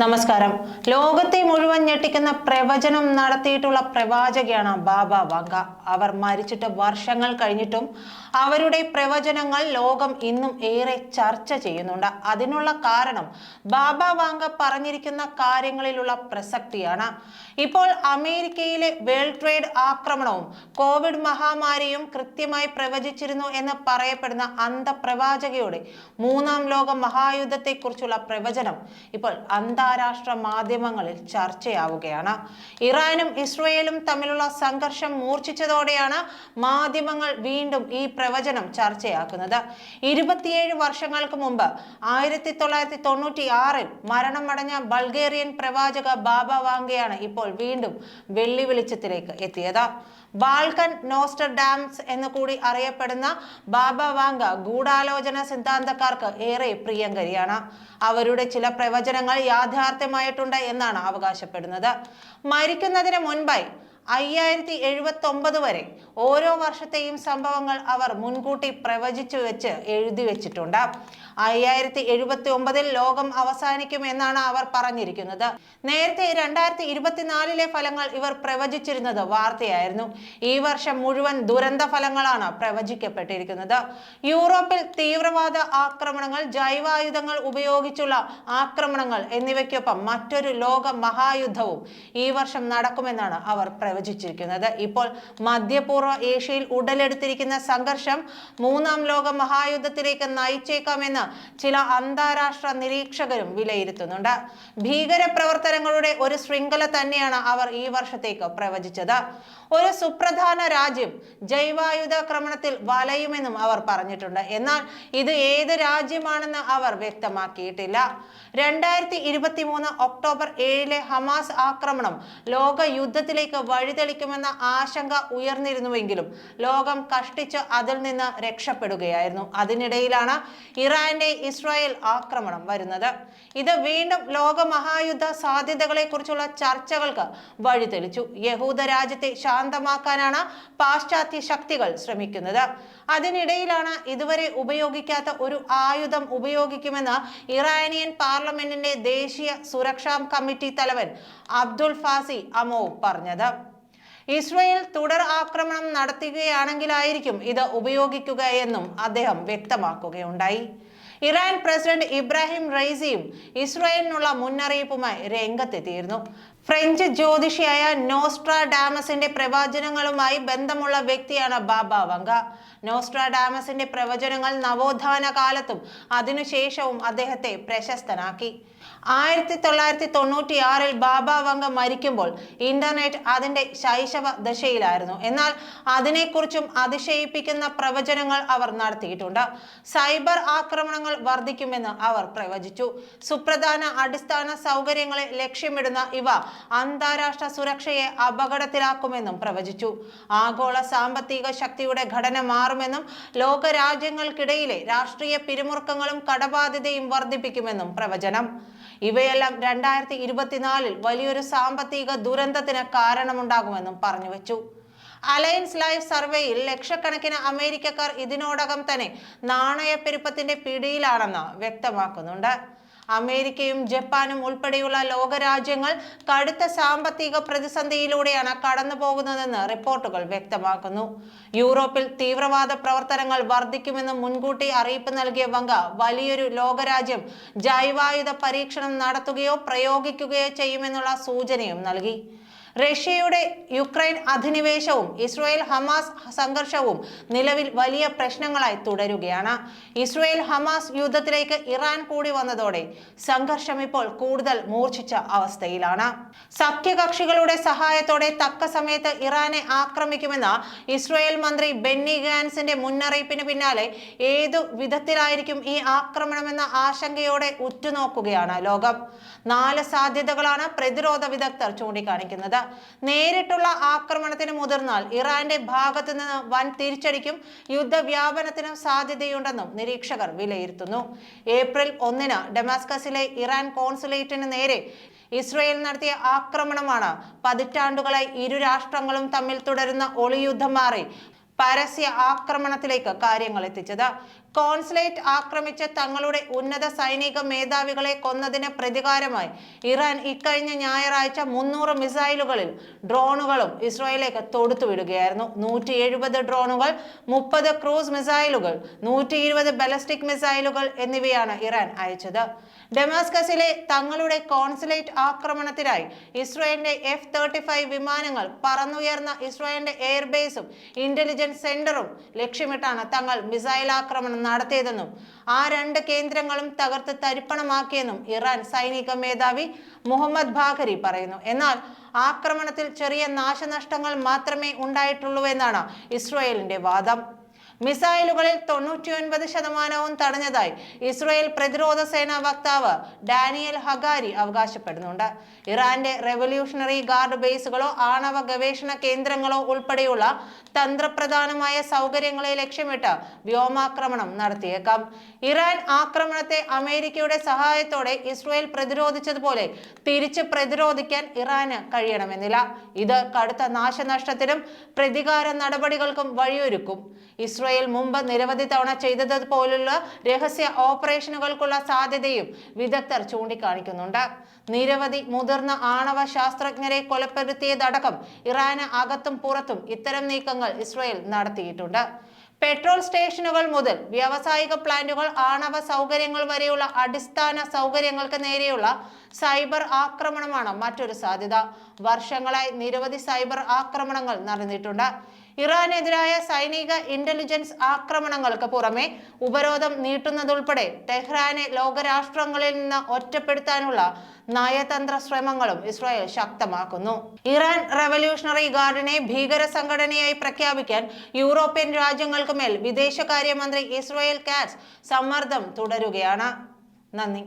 നമസ്കാരം. ലോകത്തെ മുഴുവൻ ഞെട്ടിക്കുന്ന പ്രവചനം നടത്തിയിട്ടുള്ള പ്രവാചകയാണ് ബാബ വങ്ക അവർ മരിച്ചിട്ട് വർഷങ്ങൾ കഴിഞ്ഞിട്ടും അവരുടെ പ്രവചനങ്ങൾ ലോകം ഇന്നും ഏറെ ചർച്ച ചെയ്യുന്നുണ്ട്. അതിനുള്ള കാരണം ബാബ വാങ്ക പറഞ്ഞിരിക്കുന്ന കാര്യങ്ങളിലുള്ള പ്രസക്തിയാണ്. ഇപ്പോൾ അമേരിക്കയിലെ വേൾഡ് ട്രേഡ് ആക്രമണവും കോവിഡ് മഹാമാരിയും കൃത്യമായി പ്രവചിച്ചിരുന്നു എന്ന് പറയപ്പെടുന്ന അന്ധപ്രവാചകയുടെ മൂന്നാം ലോക മഹായുദ്ധത്തെക്കുറിച്ചുള്ള പ്രവചനം ഇപ്പോൾ അന്താരാഷ്ട്ര മാധ്യമങ്ങളിൽ ചർച്ചയാവുകയാണ്. ഇറാനും ഇസ്രയേലും തമ്മിലുള്ള സംഘർഷം മൂർച്ഛിച്ചതോടെയാണ് മാധ്യമങ്ങൾ വീണ്ടും ഈ പ്രവചനം ചർച്ചയാക്കുന്നത്. ഇരുപത്തിയേഴ് വർഷങ്ങൾക്ക് മുമ്പ് ആയിരത്തി തൊള്ളായിരത്തി തൊണ്ണൂറ്റി ആറിൽ മരണമടഞ്ഞ ബൾഗേറിയൻ പ്രവാചക ബാബ വാങ്കയാണ് ഇപ്പോൾ വീണ്ടും വെള്ളി വെളിച്ചത്തിലേക്ക് എത്തിയത് നോസ്റ്റർ ഡാംസ് എന്ന് കൂടി അറിയപ്പെടുന്ന ബാബ വാങ്ക ഗൂഢാലോചന സിദ്ധാന്തക്കാർക്ക് ഏറെ പ്രിയങ്കരിയാണ്. അവരുടെ ചില പ്രവചനങ്ങൾ യാഥാർത്ഥ്യമായിട്ടുണ്ട് എന്നാണ് അവകാശപ്പെടുന്നത്. മരിക്കുന്നതിന് മുൻപായി അയ്യായിരത്തി എഴുപത്തി ഒമ്പത് വരെ ഓരോ വർഷത്തെയും സംഭവങ്ങൾ അവർ മുൻകൂട്ടി പ്രവചിച്ചു വെച്ച് എഴുതി വെച്ചിട്ടുണ്ട്. അയ്യായിരത്തി എഴുപത്തി ഒമ്പതിൽ ലോകം അവസാനിക്കും എന്നാണ് അവർ പറഞ്ഞിരിക്കുന്നത്. നേരത്തെ രണ്ടായിരത്തി ഇരുപത്തിനാലിലെ ഫലങ്ങൾ ഇവർ പ്രവചിച്ചിരുന്നത് വാർത്തയായിരുന്നു. ഈ വർഷം മുഴുവൻ ദുരന്ത ഫലങ്ങളാണ് പ്രവചിക്കപ്പെട്ടിരിക്കുന്നത്. യൂറോപ്പിൽ തീവ്രവാദ ആക്രമണങ്ങൾ ജൈവായുധങ്ങൾ ഉപയോഗിച്ചുള്ള ആക്രമണങ്ങൾ എന്നിവയ്ക്കൊപ്പം മറ്റൊരു ലോക മഹായുദ്ധവും ഈ വർഷം നടക്കുമെന്നാണ് അവർ പ്രവചിച്ചിരിക്കുന്നത് ഇപ്പോൾ മധ്യപൂർവ ഏഷ്യയിൽ ഉടലെടുത്തിരിക്കുന്ന സംഘർഷം മൂന്നാം ലോക മഹായുദ്ധത്തിലേക്ക് നയിച്ചേക്കാമെന്ന് ചില അന്താരാഷ്ട്ര നിരീക്ഷകരും വിലയിരുത്തുന്നുണ്ട്. ഭീകര പ്രവർത്തനങ്ങളുടെ ഒരു ശൃംഖല തന്നെയാണ് അവർ ഈ വർഷത്തേക്ക് പ്രവചിച്ചത്. ഒരു സുപ്രധാന രാജ്യം ജൈവായുധാക്രമണത്തിൽ വലയുമെന്നും അവർ പറഞ്ഞിട്ടുണ്ട്. എന്നാൽ ഇത് ഏത് രാജ്യമാണെന്ന് അവർ വ്യക്തമാക്കിയിട്ടില്ല. രണ്ടായിരത്തി ഇരുപത്തി മൂന്ന് ഒക്ടോബർ ഏഴിലെ ഹമാസ് ആക്രമണം ലോക യുദ്ധത്തിലേക്ക് വഴിതെളിക്കുമെന്ന ആശങ്ക ഉയർന്നിരുന്നുവെങ്കിലും ലോകം കഷ്ടിച്ച് അതിൽ നിന്ന് രക്ഷപ്പെടുകയായിരുന്നു. അതിനിടയിലാണ് ഇറാന്റെ ഇസ്രായേൽ ആക്രമണം വരുന്നത്. ഇത് വീണ്ടും ലോകമഹായുദ്ധ സാധ്യതകളെ കുറിച്ചുള്ള ചർച്ചകൾക്ക് വഴിതെളിച്ചു. യഹൂദ രാജ്യത്തെ ശാന്തമാക്കാനാണ് പാശ്ചാത്യ ശക്തികൾ ശ്രമിക്കുന്നത്. അതിനിടയിലാണ് ഇതുവരെ ഉപയോഗിക്കാത്ത ഒരു ആയുധം ഉപയോഗിക്കുമെന്ന് ഇറാനിയൻ പാർലമെന്റിന്റെ ദേശീയ സുരക്ഷാ കമ്മിറ്റി തലവൻ അബ്ദുൾ ഫാസി അമോ പറഞ്ഞത്. ഇസ്രയേൽ തുടർ ആക്രമണം നടത്തുകയാണെങ്കിലായിരിക്കും ഇത് ഉപയോഗിക്കുക എന്നും അദ്ദേഹം വ്യക്തമാക്കുകയുണ്ടായി. ഇറാൻ പ്രസിഡന്റ് ഇബ്രാഹിം റൈസിയും ഇസ്രയേലിനുള്ള മുന്നറിയിപ്പുമായി രംഗത്തെത്തിയിരുന്നു. ഫ്രഞ്ച് ജ്യോതിഷിയായ നോസ്ട്രാ ഡാമസിന്റെ പ്രവചനങ്ങളുമായി ബന്ധമുള്ള വ്യക്തിയാണ് ബാബ വങ്ക നോസ്ട്രാ ഡാമസിന്റെ പ്രവചനങ്ങൾ നവോത്ഥാന കാലത്തും അതിനുശേഷവും അദ്ദേഹത്തെ പ്രശസ്തനാക്കി. ആയിരത്തി തൊള്ളായിരത്തി തൊണ്ണൂറ്റി ആറിൽ ബാബ വങ്ക മരിക്കുമ്പോൾ ഇന്റർനെറ്റ് അതിന്റെ ശൈശവ ദശയിലായിരുന്നു. എന്നാൽ അതിനെക്കുറിച്ചും അതിശയിപ്പിക്കുന്ന പ്രവചനങ്ങൾ അവർ നടത്തിയിട്ടുണ്ട്. സൈബർ ആക്രമണങ്ങൾ വർദ്ധിക്കുമെന്ന് അവർ പ്രവചിച്ചു. സുപ്രധാന അടിസ്ഥാന സൗകര്യങ്ങളെ ലക്ഷ്യമിടുന്ന ഇവ അന്താരാഷ്ട്ര സുരക്ഷയെ അപകടത്തിലാക്കുമെന്നും പ്രവചിച്ചു. ആഗോള സാമ്പത്തിക ശക്തിയുടെ ഘടന മാറുമെന്നും ലോകരാജ്യങ്ങൾക്കിടയിലെ രാഷ്ട്രീയ പിരിമുറുക്കങ്ങളും കടബാധ്യതയും വർദ്ധിപ്പിക്കുമെന്നും പ്രവചനം. ഇവയെല്ലാം രണ്ടായിരത്തി ഇരുപത്തിനാലിൽ വലിയൊരു സാമ്പത്തിക ദുരന്തത്തിന് കാരണമുണ്ടാകുമെന്നും പറഞ്ഞു വെച്ചു. അലയൻസ് ലൈഫ് സർവേയിൽ ലക്ഷക്കണക്കിന് അമേരിക്കക്കാർ ഇതിനോടകം തന്നെ നാണയപ്പെരുപ്പത്തിന്റെ പിടിയിലാണെന്ന് വ്യക്തമാക്കുന്നുണ്ട്. അമേരിക്കയും ജപ്പാനും ഉൾപ്പെടെയുള്ള ലോകരാജ്യങ്ങൾ കടുത്ത സാമ്പത്തിക പ്രതിസന്ധിയിലൂടെയാണ് കടന്നു പോകുന്നതെന്ന് റിപ്പോർട്ടുകൾ വ്യക്തമാക്കുന്നു. യൂറോപ്പിൽ തീവ്രവാദ പ്രവർത്തനങ്ങൾ വർദ്ധിക്കുമെന്ന് മുൻകൂട്ടി അറിയിപ്പ് നൽകിയ വങ്ക വലിയൊരു ലോകരാജ്യം ജൈവായുധ പരീക്ഷണം നടത്തുകയോ പ്രയോഗിക്കുകയോ ചെയ്യുമെന്നുള്ള സൂചനയും നൽകി. റഷ്യയുടെ യുക്രൈൻ അധിനിവേശവും ഇസ്രായേൽ ഹമാസ് സംഘർഷവും നിലവിൽ വലിയ പ്രശ്നങ്ങളായി തുടരുകയാണ്. ഇസ്രായേൽ ഹമാസ് യുദ്ധത്തിലേക്ക് ഇറാൻ കൂടി വന്നതോടെ സംഘർഷം ഇപ്പോൾ കൂടുതൽ മൂർച്ഛിച്ച അവസ്ഥയിലാണ്. സഖ്യകക്ഷികളുടെ സഹായത്തോടെ തക്ക സമയത്ത് ഇറാനെ ആക്രമിക്കുമെന്ന ഇസ്രായേൽ മന്ത്രി ബെന്നി ഗാൻസിന്റെ മുന്നറിയിപ്പിന് പിന്നാലെ ഏതു വിധത്തിലായിരിക്കും ഈ ആക്രമണമെന്ന ആശങ്കയോടെ ഉറ്റുനോക്കുകയാണ് ലോകം. നാല് സാധ്യതകളാണ് പ്രതിരോധ വിദഗ്ധർ ചൂണ്ടിക്കാണിക്കുന്നത്. നേരിട്ടുള്ള ആക്രമണത്തിന് മുതിർന്നാൽ ഇറാന്റെ ഭാഗത്തു നിന്ന് വൻ തിരിച്ചടിക്കും യുദ്ധവ്യാപനത്തിനും സാധ്യതയുണ്ടെന്നും നിരീക്ഷകർ വിലയിരുത്തുന്നു. ഏപ്രിൽ ഒന്നിന് ഡെമാസ്കസിലെ ഇറാൻ കോൺസുലേറ്റിന് നേരെ ഇസ്രയേൽ നടത്തിയ ആക്രമണമാണ് പതിറ്റാണ്ടുകളായി ഇരു രാഷ്ട്രങ്ങളും തമ്മിൽ തുടരുന്ന ഒളിയുദ്ധം മാറി പരസ്യ ആക്രമണത്തിലേക്ക് കാര്യങ്ങൾ എത്തിച്ചത്. കോൺസുലേറ്റ് ആക്രമിച്ച് തങ്ങളുടെ ഉന്നത സൈനിക മേധാവികളെ കൊന്നതിന് പ്രതികാരമായി ഇറാൻ ഇക്കഴിഞ്ഞ ഞായറാഴ്ച മുന്നൂറ് മിസൈലുകളിൽ ഡ്രോണുകളും ഇസ്രായേലേക്ക് തൊടുത്തുവിടുകയായിരുന്നു. നൂറ്റി എഴുപത് ഡ്രോണുകൾ മുപ്പത് ക്രൂസ് മിസൈലുകൾ നൂറ്റി ഇരുപത് ബലസ്റ്റിക് മിസൈലുകൾ എന്നിവയാണ് ഇറാൻ അയച്ചത്. ഡെമാസ്കസിലെ തങ്ങളുടെ കോൺസുലേറ്റ് ആക്രമണത്തിനായി ഇസ്രായേലിന്റെ എഫ് തേർട്ടി ഫൈവ് വിമാനങ്ങൾ പറന്നുയർന്ന ഇസ്രായേലിന്റെ എയർബേസും ഇന്റലിജൻസ് സെന്ററും ലക്ഷ്യമിട്ടാണ് തങ്ങൾ മിസൈൽ ആക്രമണം നടത്തിയതെന്നും ആ രണ്ട് കേന്ദ്രങ്ങളും തകർത്ത് തരിപ്പണമാക്കിയെന്നും ഇറാൻ സൈനിക മേധാവി മുഹമ്മദ് ബാഖരി പറയുന്നു. എന്നാൽ ആക്രമണത്തിൽ ചെറിയ നാശനഷ്ടങ്ങൾ മാത്രമേ ഉണ്ടായിട്ടുള്ളൂ എന്നാണ് ഇസ്രായേലിന്റെ വാദം. മിസൈലുകളിൽ തൊണ്ണൂറ്റിയൊൻപത് ശതമാനവും തടഞ്ഞതായി ഇസ്രയേൽ പ്രതിരോധ സേനാ വക്താവ് ഡാനിയൽ ഹഗാരി അവകാശപ്പെടുന്നുണ്ട്. ഇറാന്റെ റെവല്യൂഷണറി ഗാർഡ് ബേസുകളോ ആണവ ഗവേഷണ കേന്ദ്രങ്ങളോ ഉൾപ്പെടെയുള്ള തന്ത്രപ്രധാനമായ സൗകര്യങ്ങളെ ലക്ഷ്യമിട്ട് വ്യോമാക്രമണം നടത്തിയേക്കാം. ഇറാൻ ആക്രമണത്തെ അമേരിക്കയുടെ സഹായത്തോടെ ഇസ്രയേൽ പ്രതിരോധിച്ചതുപോലെ തിരിച്ച് പ്രതിരോധിക്കാൻ ഇറാന് കഴിയണമെന്നില്ല. ഇത് കടുത്ത നാശനഷ്ടത്തിനും പ്രതികാര നടപടികൾക്കും വഴിയൊരുക്കും. ഇസ്രായേൽ മുമ്പ് നിരവധി തവണ ചെയ്തതുപോലുള്ള രഹസ്യ ഓപ്പറേഷനുകൾക്കുള്ള സാധ്യതയും വിദഗ്ധർ ചൂണ്ടിക്കാണിക്കുന്നുണ്ട്. നിരവധി മുതിർന്ന ആണവ ശാസ്ത്രജ്ഞരെ കൊലപ്പെടുത്തിയതടക്കം ഇറാന് അകത്തും പുറത്തും ഇത്തരം നീക്കങ്ങൾ ഇസ്രായേൽ നടത്തിയിട്ടുണ്ട്. പെട്രോൾ സ്റ്റേഷനുകൾ മുതൽ വ്യാവസായിക പ്ലാന്റുകൾ ആണവ സൗകര്യങ്ങൾ വരെയുള്ള അടിസ്ഥാന സൗകര്യങ്ങൾക്ക് നേരെയുള്ള സൈബർ ആക്രമണമാണ് മറ്റൊരു സാധ്യത. വർഷങ്ങളായി നിരവധി സൈബർ ആക്രമണങ്ങൾ നടന്നിട്ടുണ്ട്. ഇറാനെതിരായ സൈനിക ഇന്റലിജൻസ് ആക്രമണങ്ങൾക്ക് പുറമെ ഉപരോധം നീട്ടുന്നതുൾപ്പെടെ ടെഹ്റാനെ ലോകരാഷ്ട്രങ്ങളിൽ നിന്ന് ഒറ്റപ്പെടുത്താനുള്ള നയതന്ത്ര ശ്രമങ്ങളും ഇസ്രായേൽ ശക്തമാക്കുന്നു. ഇറാൻ റവല്യൂഷണറി ഗാർഡിനെ ഭീകര സംഘടനയായി പ്രഖ്യാപിക്കാൻ യൂറോപ്യൻ രാജ്യങ്ങൾക്ക് മേൽ വിദേശകാര്യമന്ത്രി ഇസ്രായേൽ കാറ്റ്സ് സമ്മർദ്ദം തുടരുകയാണ്. നന്ദി.